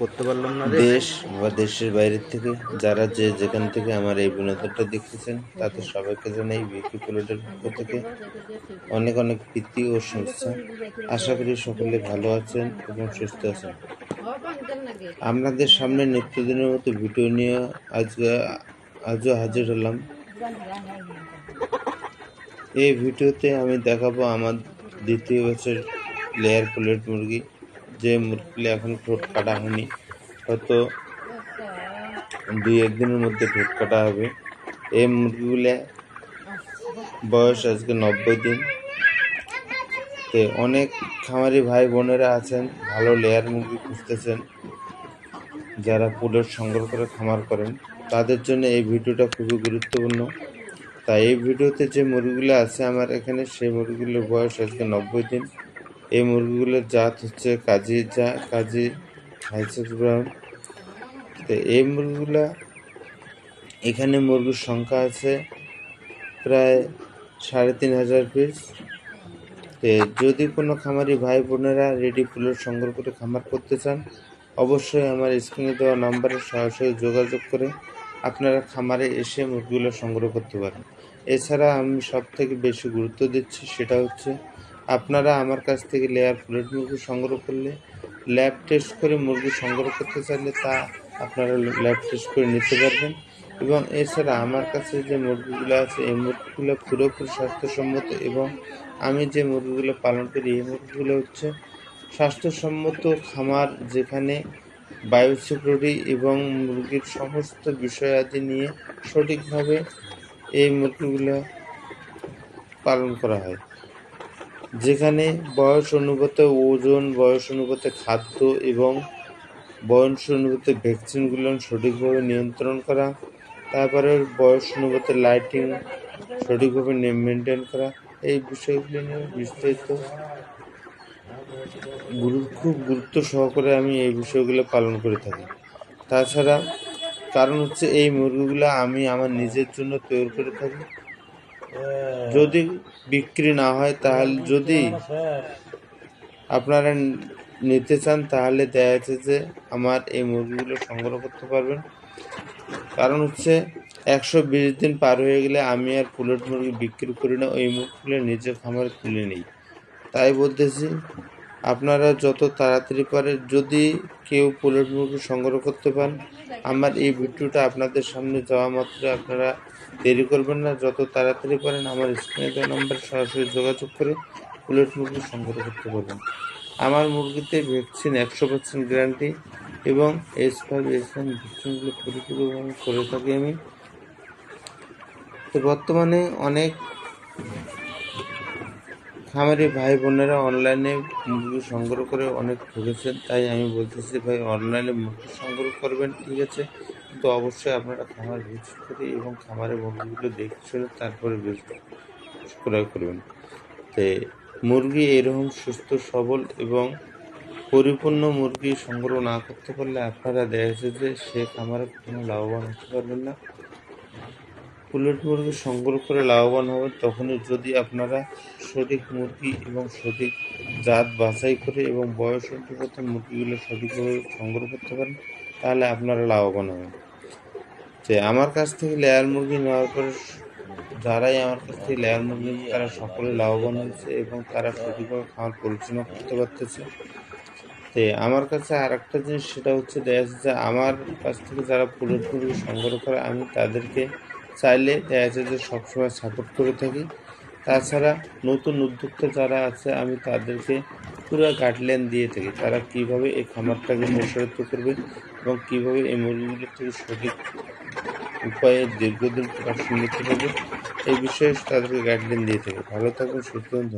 করতে পারলাম না দেশ বা দেশের বাইরের থেকে যারা যে যেখান থেকে আমার এই বিনোদনটা দেখতেছেন, তাদের সবাইকে জানাই বিকি প্লটের পক্ষ থেকে অনেক অনেক প্রীতি ও শুভেচ্ছা। আশা করি সকলে ভালো আছেন এবং সুস্থ আছেন। আপনাদের সামনে নিত্যদিনের মতো ভিডিও নিয়ে আজকে আজও হাজির হলাম। এই ভিডিওতে আমি দেখাবো আমার দ্বিতীয় বছর লেয়ার প্লেট মুরগি। যে মুরগিগুলো এখন ঠোঁট কাটা হয়নি, হয়তো দুই একদিনের মধ্যে ঠোঁট কাটা হবে। এই মুরগিগুলো বয়স আজকে নব্বই দিন। তো অনেক খামারি ভাই বোনেরা আছেন, ভালো লেয়ার মুরগি খুঁজতেছেন, যারা পুলের সংগ্রহ করে খামার করেন। তাদের জন্য এই ভিডিওটা খুবই গুরুত্বপূর্ণ। তাই এই ভিডিওতে যে মুরগিগুলো আছে, আমার এখানে সেই মুরগিগুলোর বয়স আজকে নব্বই দিন। এই মুরগিগুলোর জাত হচ্ছে কাজী যা কাজী হাইসেক্স ব্রাউন তো এই মুরগিগুলো, এখানে মুরগির সংখ্যা আছে প্রায় সাড়ে তিন হাজার পিস। তো যদি কোনো খামারি ভাই বোনেরা রেডি ফুলের সংগ্রহ করে খামার করতে চান, অবশ্যই আমার স্ক্রিনে দেওয়া নাম্বারে সরাসরি যোগাযোগ করে আপনারা খামারে এসে মুরগিগুলো সংগ্রহ করতে পারেন। এছাড়া আমি সব থেকে বেশি গুরুত্ব দিচ্ছি সেটা হচ্ছে আপনারা আমার কাছ থেকে লেয়ার প্লেট মুরগি সংগ্রহ করলে ল্যাব টেস্ট করে মুরগি সংগ্রহ করতে চাইলে তা আপনারা ল্যাব টেস্ট করে নিতে পারবেন। এবং এছাড়া আমার কাছে যে মুরগিগুলো আছে, এই মুরগিগুলো পুরোপুরি স্বাস্থ্যসম্মত এবং আমি যে মুরগিগুলো পালন করি, এই মুরগিগুলো হচ্ছে স্বাস্থ্যসম্মত খামার যেখানে বায়োসিকিউরিটি এবং মুরগির সমস্ত বিষয়াদি নিয়ে সঠিকভাবে এই মুরগিগুলো পালন করা হয়। যেখানে বয়স অনুপাতে ওজন, বয়স অনুপাতে খাদ্য এবং বয়স অনুপাতে ভ্যাকসিনগুলো সঠিকভাবে নিয়ন্ত্রণ করা, তারপরে বয়স অনুপাতে লাইটিং সঠিকভাবে মেনটেন করা, এই বিষয়গুলি নিয়ে বিস্তারিত খুব গুরুত্ব সহকারে আমি এই বিষয়গুলো পালন করে থাকি। তাছাড়া কারণ হচ্ছে এই মুরগিগুলো আমি আমার নিজের জন্য তৈরি করে থাকি। যদি বিক্রি না হয়, তাহলে যদি আপনারা নিতে চান, তাহলে দেখা আছে যে আমার এই মুরগিগুলো সংগ্রহ করতে পারবেন। কারণ হচ্ছে একশো বিশ দিন পার হয়ে গেলে আমি আর পুলেট মুরগি বিক্রি করি না, ওই মুরগিগুলো নিজের খামারে তুলে নিই। তাই বলতেছি আপনারা যত তাড়াতাড়ি পারে যদি কেউ পুলেট মুরগি সংগ্রহ করতে পান আমার এই ভিডিওটা আপনাদের সামনে যাওয়া মাত্র, আপনারা দেরি করবেন না, যত তাড়াতাড়ি পারেন, আমার স্ক্রিনে দেওয়া নাম্বার সরাসরি যোগাযোগ করে পুলেট মুরগি সংগ্রহ করতে পারবেন। আমার মুরগিতে ভ্যাকসিন একশো পার্সেন্ট গ্যারান্টি এবং এস ফাইভ এস নাইন ভ্যাকসিনগুলো পরিপূর্ণভাবে করে থাকি আমি। তো বর্তমানে অনেক খামারি ভাই বোনেরা অনলাইনে মুরগি সংগ্রহ করে অনেক ঠকেছেন তাই আমি বলতেছি ভাই অনলাইনে মুরগি সংগ্রহ করবেন, ঠিক আছে? কিন্তু অবশ্যই আপনারা খামার ভিজিট করে এবং খামারের মুরগিগুলো দেখে শুনে তারপরে ক্রয় করবেন। তো মুরগি এরকম সুস্থ, সবল এবং পরিপূর্ণ মুরগি সংগ্রহ না করতে পারলে আপনারা দেখা যাচ্ছে যে সে খামারে কোনো লাভবান হতে পারবেন না। পুলেট মুরগি সংগ্রহ করে লাভবান হবেন তখনই যদি আপনারা সঠিক মুরগি এবং সঠিক জাত বাছাই করে এবং বয়স অনুপাতে মুরগিগুলো সঠিকভাবে সংগ্রহ করতে পারেন, তাহলে আপনারা লাভবান হবেন। যে আমার কাছ থেকে লেয়ার মুরগি নেওয়ার পরে যারাই আমার কাছ থেকে লেয়ার মুরগি তারা সকলে লাভবান হয়েছে এবং তারা সঠিকভাবে খাওয়ার পরিচালনা করতে পারতেছে। তো আমার কাছে আর একটা জিনিস, সেটা হচ্ছে দেখা যাচ্ছে যে আমার কাছ থেকে যারা পুরো মুরগি সংগ্রহ করে, আমি তাদেরকে চাইলে যে সবসময় সাপোর্ট করে থাকি তাছাড়া নতুন উদ্যোক্তা যারা আছে, আমি তাদেরকে পুরো গাইডলাইন দিয়ে থাকি, তারা কীভাবে এই খামারটাকে প্রসারিত করবে এবং কীভাবে এই মুরগিগুলো থেকে সঠিক উপায়ে দীর্ঘদিন প্রকাশন নিতে পারবে, এই বিষয়ে তাদেরকে গাইডলাইন দিয়ে থাকি ভালো থাকুন, সুস্থ।